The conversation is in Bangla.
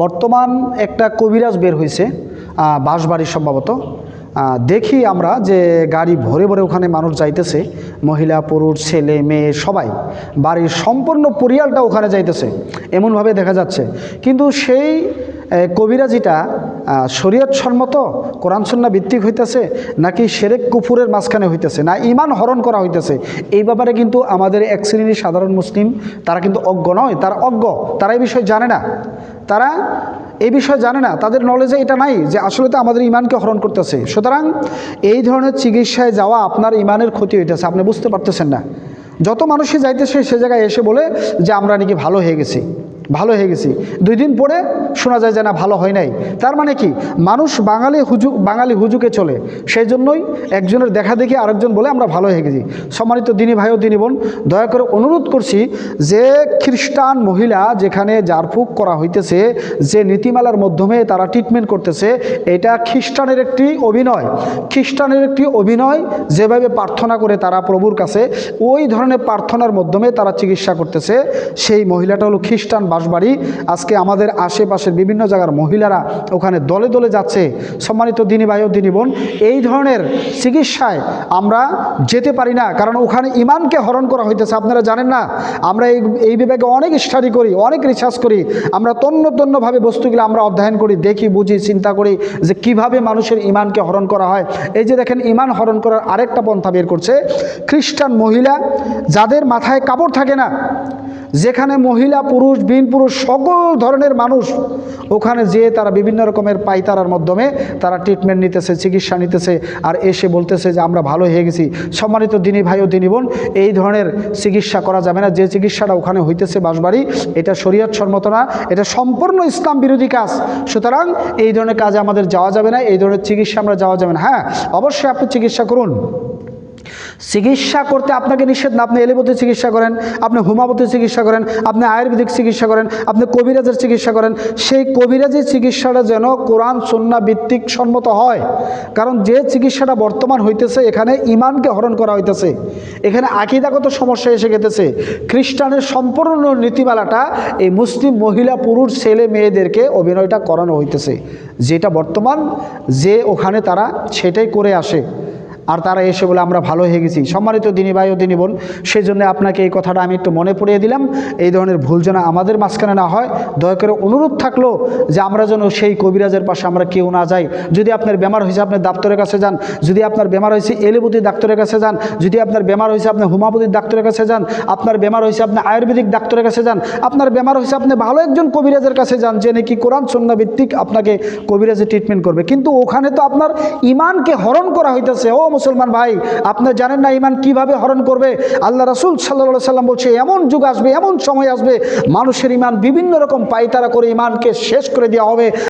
বর্তমান একটা কবিরাজ বের হয়েছে বাঁশবাড়ি সম্ভবত। দেখি আমরা যে গাড়ি ভরে ভরে ওখানে মানুষ যাইতেছে, মহিলা, পুরুষ, ছেলে, মেয়ে, সবাই। বাড়ির সম্পূর্ণ পরিয়ালটা ওখানে যাইতেছে। এমনভাবে দেখা যাচ্ছে। কিন্তু সেই কবিরাজিটা শরীয়ত সম্মত কোরআন সন্না ভিত্তিক হইতেছে, নাকি সেরেক কুফুরের মাঝখানে হইতেছে, না ইমান হরণ করা হইতেছে, এই ব্যাপারে কিন্তু আমাদের এক শ্রেণির সাধারণ মুসলিম, তারা কিন্তু অজ্ঞ নয়, তারা অজ্ঞ, তারা এই বিষয়ে জানে না। তারা এই বিষয়ে জানে না, তাদের নলেজে এটা নাই যে আসলে তো আমাদের ইমানকে হরণ করতেছে। সুতরাং এই ধরনের চিকিৎসায় যাওয়া আপনার ইমানের ক্ষতি হইতেছে, আপনি বুঝতে পারতেছেন না। যত মানুষই যাইতেছে সে জায়গায় এসে বলে যে, আমরা নাকি ভালো হয়ে গেছি। ভালো হয়ে গেছি। দুই দিন পরে শোনা যায় যে না, ভালো হয় নাই। তার মানে কি? মানুষ বাঙালি হুজু, বাঙালি হুজুকে চলে। সেই জন্যই একজনের দেখা দেখি আরেকজন বলে আমরা ভালো হয়ে গেছি। সম্মানিত দিনী ভাই ও দিনী বোন, দয়া করে অনুরোধ করছি যে খ্রিস্টান মহিলা যেখানে জারফুক করা হইতেছে, যে নীতিমালার মাধ্যমে তারা ট্রিটমেন্ট করতেছে, এটা খ্রিস্টানের একটি অভিনয়। খ্রিস্টানের একটি অভিনয় যেভাবে প্রার্থনা করে তারা প্রভুর কাছে, ওই ধরনের প্রার্থনার মাধ্যমে তারা চিকিৎসা করতেছে। সেই মহিলাটা হলো খ্রিস্টান বাসবাড়ি আজকে আমাদের আশেপাশের বিভিন্ন জায়গার মহিলারা ওখানে দলে দলে যাচ্ছে। সম্মানিত দিনী ভাই ও দিনী বোন, এই ধরনের চিকিৎসায় আমরা যেতে পারি না, কারণ ওখানে ইমানকে হরণ করা হইতেছে, আপনারা জানেন না। আমরা এই এই বিভাগে অনেক স্টাডি করি, অনেক রিসার্চ করি। আমরা তন্ন তন্নভাবে বস্তুগুলো আমরা অধ্যয়ন করি, দেখি, বুঝি, চিন্তা করি যে কীভাবে মানুষের ইমানকে হরণ করা হয়। এই যে দেখেন, ইমান হরণ করার আরেকটা পন্থা বের করছে, খ্রিস্টান মহিলা যাদের মাথায় কাপড় থাকে না যেখানে মহিলা, পুরুষ বিন পুরুষ, সকল ধরনের মানুষ, ওখানে যেয়ে তারা বিভিন্ন রকমের পাইতারার মাধ্যমে তারা ট্রিটমেন্ট নিতেছে, চিকিৎসা নিতেছে আর এসে বলতেছে যে আমরা ভালো হয়ে গেছি। সম্মানিত দিনী ভাই ও দিনী বোন, এই ধরনের চিকিৎসা করা যাবে না। যে চিকিৎসাটা ওখানে হইতেছে বাসবাড়ি এটা শরীয়ত সম্মত না, এটা সম্পূর্ণ ইসলাম বিরোধী কাজ। সুতরাং এই ধরনের কাজে আমাদের যাওয়া যাবে না, এই ধরনের চিকিৎসা আমরা যাওয়া যাবে না। হ্যাঁ অবশ্যই আপনি চিকিৎসা করুন। চিকিৎসা করতে আপনাকে নিষেধ না, আপনি এলোপ্যাথি চিকিৎসা করেন, আপনি হোমিওপ্যাথি চিকিৎসা করেন, আপনি আয়ুর্বেদিক চিকিৎসা করেন, আপনি কবিরাজের চিকিৎসা করেন, সেই কবিরাজের চিকিৎসাটা যেন কোরআন, সন্না ভিত্তিক সম্মত হয়। কারণ যে চিকিৎসাটা বর্তমান হইতেছে, এখানে ইমানকে হরণ করা হইতেছে। এখানে আকিদাগত সমস্যা এসে গেতেছে। খ্রিস্টানের সম্পূর্ণ নীতিমালাটা এই মুসলিম মহিলা, পুরুষ, ছেলে, মেয়েদেরকে অভিনয়টা করানো হইতেছে। যেটা বর্তমান, যে ওখানে তারা সেটাই করে আসে। আর তারা এসে বলে, আমরা ভালো হয়ে গেছি। সম্মানিত দিনী ভাই ও দিনী বোন সেই জন্য আপনাকে এই কথাটা আমি একটু মনে পড়িয়ে দিলাম। এই ধরনের ভুল যেন আমাদের মাঝখানে না হয়, দয়া করে অনুরোধ থাকল যে আমরা যেন সেই কবিরাজের পাশে আমরা কেউ না যাই। যদি আপনার বেমার হয়েছে, আপনি ডাক্তারের কাছে যান। যদি আপনার বেমার হয়েছে এলোপ্যাথি ডাক্তারের কাছে যান। যদি আপনার বেমার হয়েছে, আপনি হোমিওপ্যাথিক ডাক্তারের কাছে যান। আপনার বেমার হয়েছে, আপনি আয়ুর্বেদিক ডাক্তারের কাছে যান। আপনার বেমার হয়েছে, আপনি ভালো একজন কবিরাজের কাছে যান, যে নাকি কোরআন সন্না ভিত্তিক আপনাকে কবিরাজে ট্রিটমেন্ট করবে। কিন্তু ওখানে তো আপনার ইমানকে হরণ করা হইতেছে। ও মুসলমান ভাই, আপনি জানেন না ইমান কীভাবে হরণ করবে? আল্লাহ রাসুল সাল্লা সাল্লাম বলছে, এমন যুগ আসবে, এমন সময় আসবে, মানুষের ইমান বিভিন্ন রকম পাইতারা করে ইমানকে শেষ করে দেওয়া হবে।